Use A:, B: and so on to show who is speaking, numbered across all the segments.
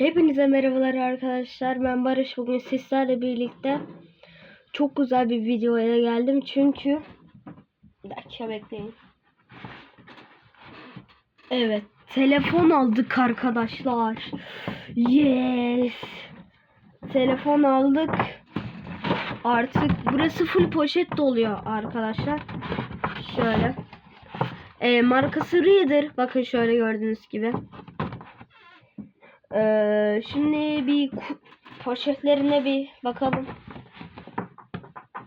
A: Hepinize merhabalar arkadaşlar. Ben Barış. Bugün sizlerle birlikte çok güzel bir videoya geldim. Çünkü bir dakika bekleyin. Evet. Telefon aldık arkadaşlar. Yes. Telefon aldık. Artık burası full poşet doluyor arkadaşlar. Şöyle. Ee, markası Reader. Bakın şöyle gördüğünüz gibi. Ee, şimdi bir poşetlerine bir bakalım.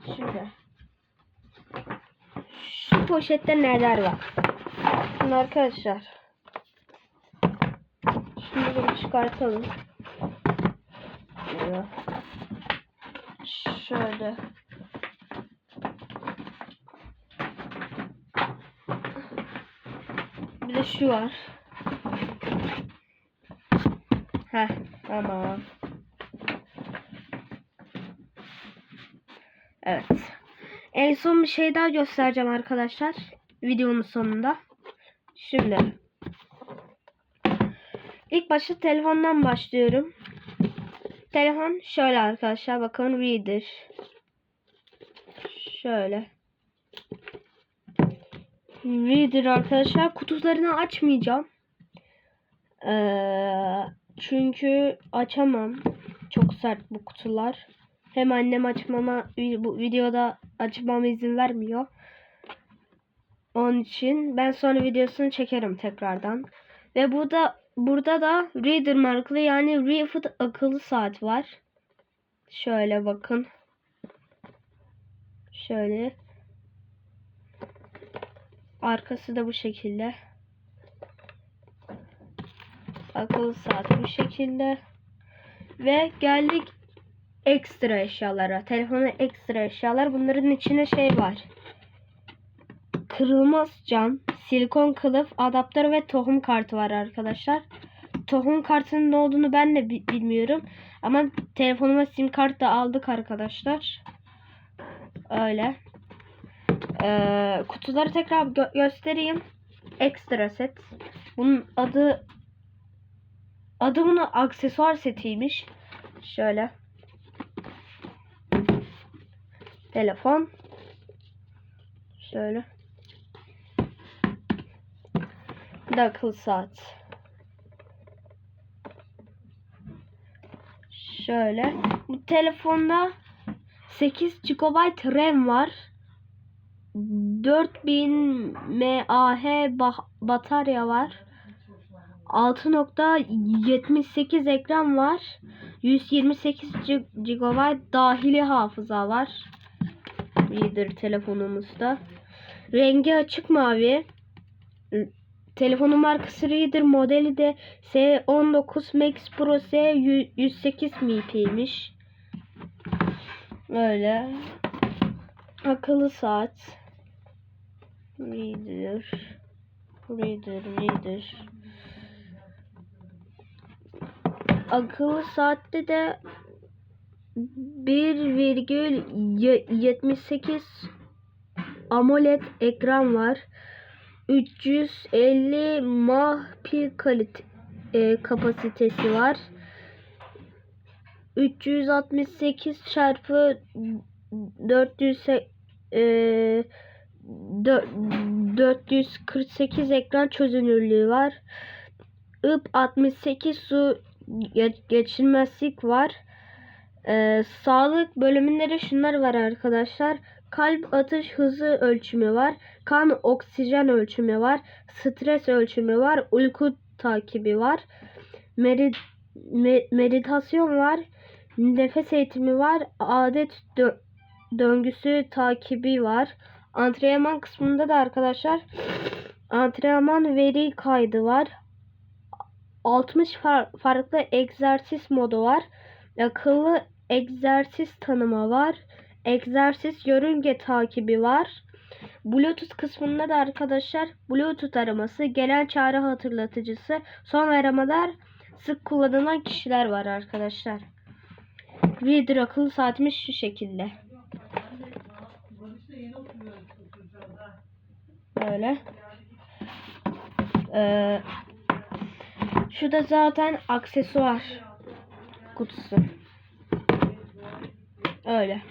A: Şimdi. Şu poşette neler var? Şimdi arkadaşlar. Şimdi bunu çıkartalım. Şöyle. Bir de şu var. Heh, tamam. Evet. En son bir şey daha göstereceğim arkadaşlar. Videonun sonunda. Şimdi. İlk başta telefondan başlıyorum. Telefon şöyle arkadaşlar. Bakın Reader. Şöyle. Reader arkadaşlar. Kutularını açmayacağım. Ee, çünkü açamam. Çok sert bu kutular. Hem annem açmama bu videoda açmama izin vermiyor. Onun için ben sonra videosunu çekerim tekrardan. Ve burada burada da Reader markalı yani Refit akıllı saat var. Şöyle bakın. Şöyle. Arkası da bu şekilde. Akıllı saat bu şekilde. Ve geldik ekstra eşyalara. Telefona ekstra eşyalar. Bunların içine şey var. Kırılmaz cam, silikon kılıf, adaptör ve tohum kartı var arkadaşlar. Tohum kartının ne olduğunu ben de bi- bilmiyorum. Ama telefonuma sim kart da aldık arkadaşlar. Öyle. Ee, kutuları tekrar gö- göstereyim. Ekstra set. Bunun adı bunun aksesuar setiymiş. Şöyle. Telefon. Şöyle. Bir de akıllı saat. Şöyle. Bu telefonda 8 GB RAM var. 4000 mAh ba- batarya var. 6.78 ekran var. 128 G- GB dahili hafıza var. Reader telefonumuzda. Rengi açık mavi. Telefonun markası Reader modeli de S19 Max Pro S 108 MIP'ymiş. Öyle. Akıllı saat. Reader. Reader, Reader. Akıllı saatte de 1,78 AMOLED ekran var. 350 mAh pil kalit e, kapasitesi var. 368 çarpı 400 e, dö- 448 ekran çözünürlüğü var. IP 68 su ge- geçirmezlik var. Ee, sağlık bölümünde de şunlar var arkadaşlar. Kalp atış hızı ölçümü var. Kan oksijen ölçümü var. Stres ölçümü var. Uyku takibi var. Meri- me- meditasyon var. Nefes eğitimi var. Adet dö- döngüsü takibi var. Antrenman kısmında da arkadaşlar antrenman veri kaydı var. 60 far- farklı egzersiz modu var. Akıllı egzersiz tanıma var. Egzersiz yörünge takibi var. Bluetooth kısmında da arkadaşlar Bluetooth araması, gelen çağrı hatırlatıcısı, son aramalar, sık kullanılan kişiler var arkadaşlar. Reader akıllı saatimiz şu şekilde. Böyle. Ee, Şu da zaten aksesuar kutusu. Öyle.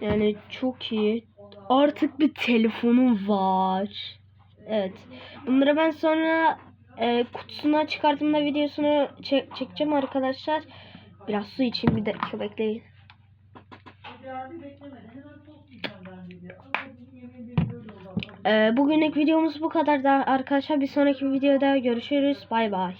A: Yani çok iyi. Artık bir telefonum var. Evet. Bunları ben sonra e, kutusuna çıkarttığımda videosunu çek- çekeceğim arkadaşlar. Biraz su için bir dakika bekleyin. E, bugünlük videomuz bu kadar da arkadaşlar. Bir sonraki videoda görüşürüz. Bay bay.